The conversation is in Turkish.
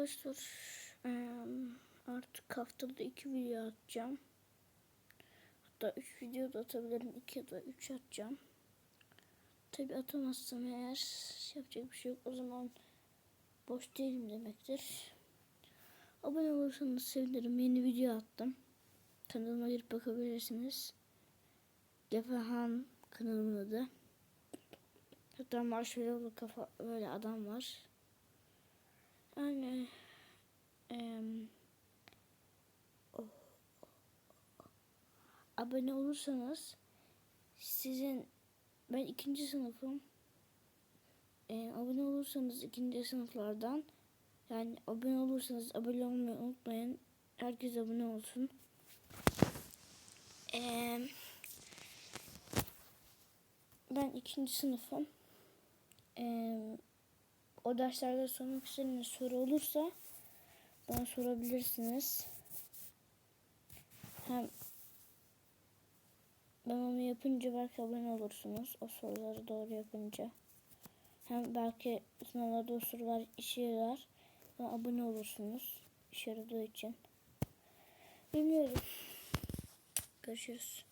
arkadaşlar artık haftada iki video atacağım. Hatta üç video da atabilirim. iki ya da üç atacağım. Tabi atamazsam eğer yapacak bir şey yok. O zaman boş değilim demektir. Abone olursanız sevinirim. Yeni video attım. Kanalıma girip bakabilirsiniz. Gefahan kanalımın adı. Hatta marshmallowlu kafa böyle adam var. Yani em, o- abone olursanız sizin ben ikinci sınıfım. Em, abone olursanız ikinci sınıflardan yani abone olursanız abone olmayı unutmayın. Herkes abone olsun. Em, ben ikinci sınıfım. Em, o derslerde sormak istediğiniz soru olursa bana sorabilirsiniz. Hem ben onu yapınca belki abone olursunuz. O soruları doğru yapınca. Hem belki sınavlarda o sorular işe yarar. Ve abone olursunuz. İşe yaradığı için. Bilmiyorum. Görüşürüz.